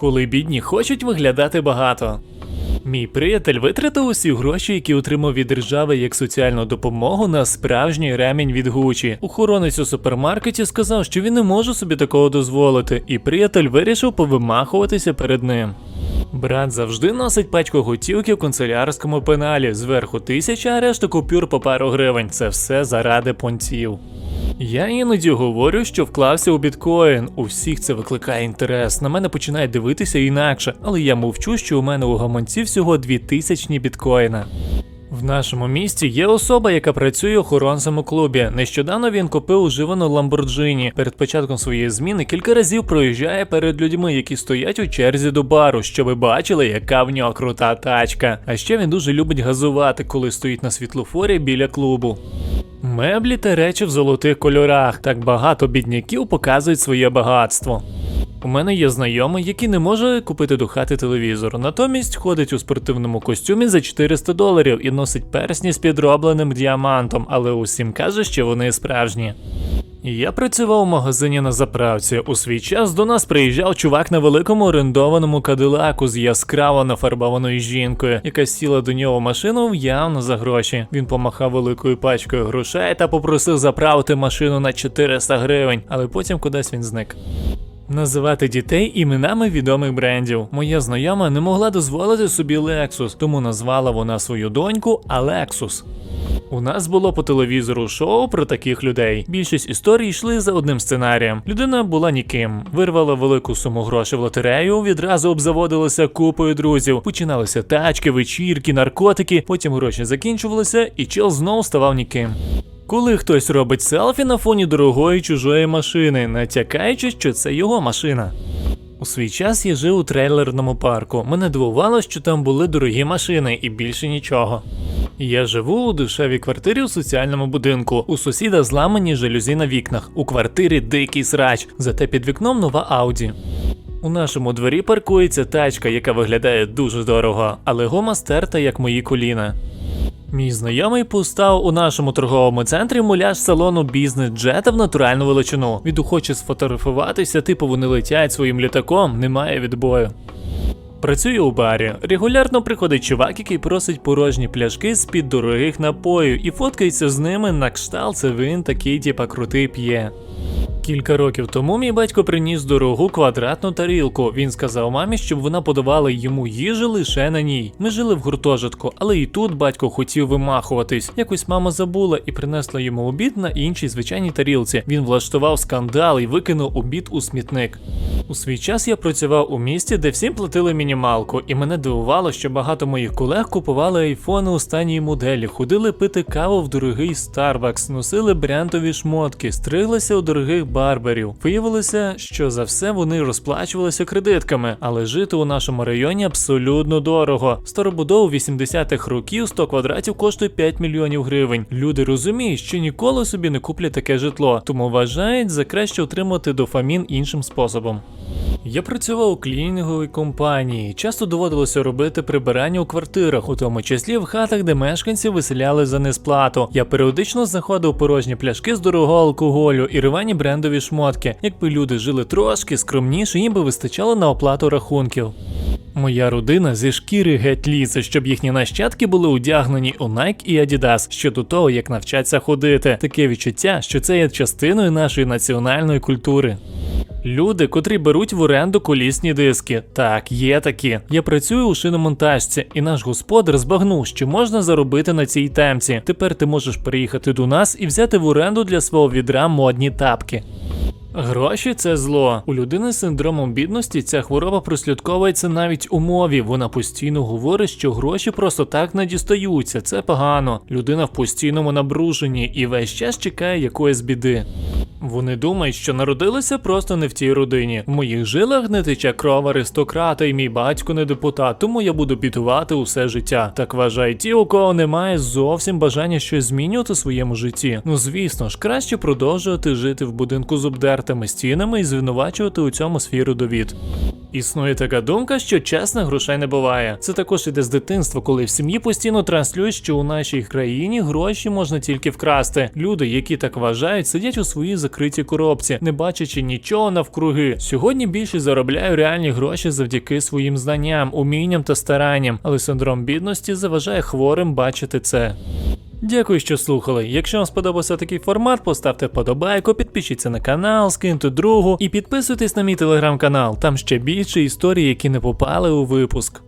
коли бідні хочуть виглядати багато. Мій приятель витратив усі гроші, які отримав від держави як соціальну допомогу на справжній ремінь від Гучі. Охоронець у супермаркеті сказав, що він не може собі такого дозволити, і приятель вирішив повимахуватися перед ним. Брат завжди носить пачку готівки в канцелярському пеналі, зверху тисяча, а решта купюр по пару гривень. Це все заради понтів. Я іноді говорю, що вклався у біткоін. У всіх це викликає інтерес. На мене починають дивитися інакше, але я мовчу, що у мене у гаманці всього 2000 біткоїна. В нашому місті є особа, яка працює охоронцем у клубі. Нещодавно він купив уживану Ламборджині. Перед початком своєї зміни кілька разів проїжджає перед людьми, які стоять у черзі до бару, щоби бачили, яка в нього крута тачка. А ще він дуже любить газувати, коли стоїть на світлофорі біля клубу. Меблі та речі в золотих кольорах. Так багато бідняків показують своє багатство. У мене є знайомий, який не може купити до хати телевізор, натомість ходить у спортивному костюмі за 400 доларів і носить персні з підробленим діамантом, але усім каже, що вони справжні. Я працював у магазині на заправці. У свій час до нас приїжджав чувак на великому орендованому кадилаку з яскраво нафарбованою жінкою, яка сіла до нього машину явно за гроші. Він помахав великою пачкою грошей та попросив заправити машину на 400 гривень, але потім кудись він зник. Називати дітей іменами відомих брендів. Моя знайома не могла дозволити собі Lexus, тому назвала вона свою доньку Алексус. У нас було по телевізору шоу про таких людей. Більшість історій йшли за одним сценарієм. Людина була ніким, вирвала велику суму грошей в лотерею, відразу обзаводилася купою друзів. Починалися тачки, вечірки, наркотики. Потім гроші закінчувалися, і чел знов ставав ніким. Коли хтось робить селфі на фоні дорогої чужої машини, натякаючи, що це його машина. У свій час я жив у трейлерному парку. Мене дивувало, що там були дорогі машини і більше нічого. Я живу у дешевій квартирі у соціальному будинку. У сусіда зламані жалюзі на вікнах. У квартирі дикий срач, зате під вікном нова Ауді. У нашому дворі паркується тачка, яка виглядає дуже дорого, але гома стерта, як мої коліна. Мій знайомий постав у нашому торговому центрі муляж салону бізнес джета в натуральну величину. Він хоче сфотографуватися, типу вони летять своїм літаком, немає відбою. Працюю у барі. Регулярно приходить чувак, який просить порожні пляшки з-під дорогих напоїв і фоткається з ними на кшталт, це він такий, типа крутий п'є. Кілька років тому мій батько приніс дорогу квадратну тарілку. Він сказав мамі, щоб вона подавала йому їжі лише на ній. Ми жили в гуртожитку, але і тут батько хотів вимахуватись. Якось мама забула і принесла йому обід на іншій звичайній тарілці. Він влаштував скандал і викинув обід у смітник. У свій час я працював у місті, де всім платили мінімалку, і мене дивувало, що багато моїх колег купували айфони останньої моделі, ходили пити каву в дорогий Starbucks, носили брендові шмотки, стриглися у дорогих барберів. Виявилося, що за все вони розплачувалися кредитками, але жити у нашому районі абсолютно дорого. Старобудову 80-х років 100 квадратів коштує 5 мільйонів гривень. Люди розуміють, що ніколи собі не куплять таке житло, тому вважають за краще отримати дофамін іншим способом. Я працював у клінінговій компанії. Часто доводилося робити прибирання у квартирах, у тому числі в хатах, де мешканці виселяли за несплату. Я періодично знаходив порожні пляшки з дорогого алкоголю і рвані брендові шмотки. Якби люди жили трошки скромніше, їм би вистачало на оплату рахунків. Моя родина зі шкіри геть лізе, щоб їхні нащадки були одягнені у Nike і Adidas ще до того, як навчаться ходити. Таке відчуття, що це є частиною нашої національної культури. Люди, котрі беруть в оренду колісні диски. Так, є такі. Я працюю у шиномонтажці, і наш господар збагнув, що можна заробити на цій темці. Тепер ти можеш приїхати до нас і взяти в оренду для свого відра модні тапки. Гроші це зло. У людини з синдромом бідності ця хвороба прослідковується навіть у мові. Вона постійно говорить, що гроші просто так не дістаються. Це погано. Людина в постійному набруженні і весь час чекає якоїсь біди. Вони думають, що народилися просто не в тій родині. В моїх жилах не тече кров аристократа, і мій батько не депутат, тому я буду бідувати усе життя. Так вважають ті, у кого немає зовсім бажання щось змінювати в своєму житті. Ну звісно ж, краще продовжувати жити в будинку з обдертими стінами і звинувачувати у цьому свій довід. Існує така думка, що чесних грошей не буває. Це також іде з дитинства, коли в сім'ї постійно транслюють, що у нашій країні гроші можна тільки вкрасти. Люди, які так вважають, сидять у своїх закритій коробці, не бачачи нічого навкруги. Сьогодні більше заробляю реальні гроші завдяки своїм знанням, умінням та старанням, але синдром бідності заважає хворим бачити це. Дякую, що слухали. Якщо вам сподобався такий формат, поставте вподобайку, підпишіться на канал, скиньте другу і підписуйтесь на мій телеграм-канал. Там ще більше історій, які не попали у випуск.